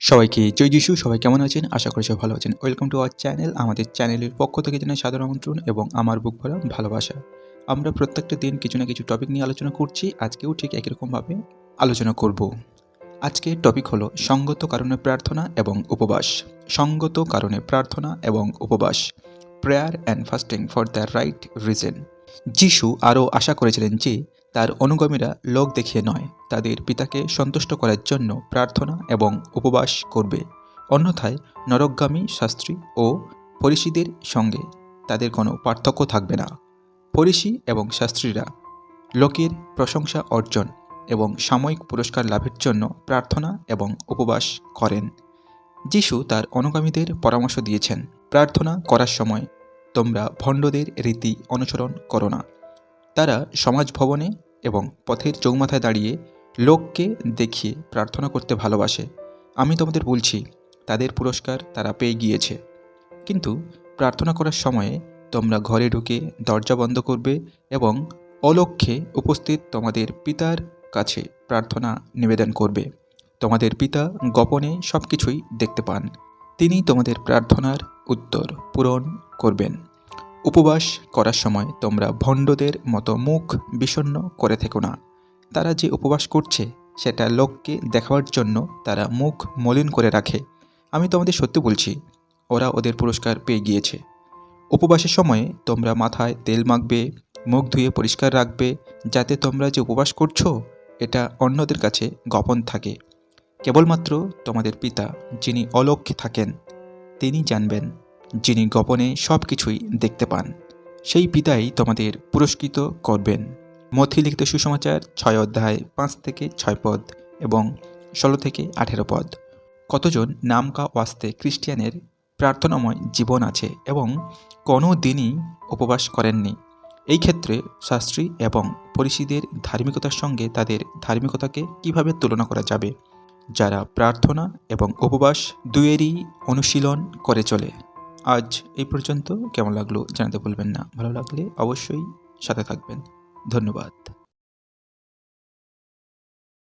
সবাইকে জয় যিশু, সবাই কেমন আছেন? আশা করি সবাই ভালো আছেন। ওয়েলকাম টু আওয়ার চ্যানেল আমাদের চ্যানেলের পক্ষ থেকে জানাই সাধারণ আমন্ত্রণ এবং আমার বুক ভরা ভালোবাসা। আমরা প্রত্যেকটা দিন কিছু না কিছু টপিক নিয়ে আলোচনা করছি, আজকেও ঠিক একই রকমভাবে আলোচনা করব। আজকে টপিক হলো সঙ্গত কারণে প্রার্থনা এবং উপবাস। সঙ্গত কারণে প্রার্থনা এবং উপবাস। Prayer and fasting for the right reason যিশু আরও আশা করেছিলেন যে তার অনুগামীরা লোক দেখিয়ে নয়, তাদের পিতাকে সন্তুষ্ট করার জন্য প্রার্থনা এবং উপবাস করবে। অন্যথায় নরকগামী শাস্ত্রী ও ফরিসিদের সঙ্গে তাদের কোনো পার্থক্য থাকবে না। ফরিসি এবং শাস্ত্রীরা লোকের প্রশংসা অর্জন এবং সাময়িক পুরস্কার লাভের জন্য প্রার্থনা এবং উপবাস করেন। যিশু তার অনুগামীদের পরামর্শ দিয়েছেন, প্রার্থনা করার সময় তোমরা ভণ্ডদের রীতি অনুসরণ করো না। তারা সমাজ ভবনে এবং পথের চৌমাথায় দাঁড়িয়ে লোককে দেখিয়ে প্রার্থনা করতে ভালোবাসে। আমি তোমাদের বলছি, তাদের পুরস্কার তারা পেয়ে গিয়েছে। কিন্তু প্রার্থনা করার সময়ে তোমরা ঘরে ঢুকে দরজা বন্ধ করবে এবং অলক্ষ্যে উপস্থিত তোমাদের পিতার কাছে প্রার্থনা নিবেদন করবে। তোমাদের পিতা গোপনে সব কিছুই দেখতে পান। তিনি তোমাদের প্রার্থনার উত্তর পূরণ করবেন। উপবাস করার সময় তোমরা ভণ্ডদের মতো মুখ বিষণ্ণ করে থেকো না। তারা যে উপবাস করছে, সেটা লোককে দেখাবার জন্য তারা মুখ মলিন করে রাখে। আমি তোমাদের সত্যি বলছি, ওরা ওদের পুরস্কার পেয়ে গিয়েছে। উপবাসের সময়ে তোমরা মাথায় তেল মাখবে, মুখ ধুয়ে পরিষ্কার রাখবে, যাতে তোমরা যে উপবাস করছ, এটা অন্যদের কাছে গোপন থাকে। কেবলমাত্র তোমাদের পিতা, যিনি অলক্ষ্যে থাকেন, তিনি জানবেন। যিনি গোপনে সব কিছুই দেখতে পান। সেই পিতাই তোমাদের পুরস্কৃত করবেন। মথি লিখিত সুসমাচার ছয় অধ্যায় পাঁচ থেকে ছয় পদ এবং ষোলো থেকে আঠেরো পদ। কতজন নামকা ওয়াস্তে খ্রিস্টিয়ানের প্রার্থনাময় জীবন আছে এবং কোনো দিনই উপবাস করেননি। এই ক্ষেত্রে শাস্ত্রী এবং পরিষিদের ধার্মিকতার সঙ্গে তাদের ধার্মিকতাকে কীভাবে তুলনা করা যাবে? যারা প্রার্থনা এবং উপবাস দুয়েরই অনুশীলন করে চলে। আজ এই পর্যন্ত। কেমন লাগল জানাতে ভুলবেন না। ভালো লাগলে অবশ্যই সাথে থাকবেন। ধন্যবাদ।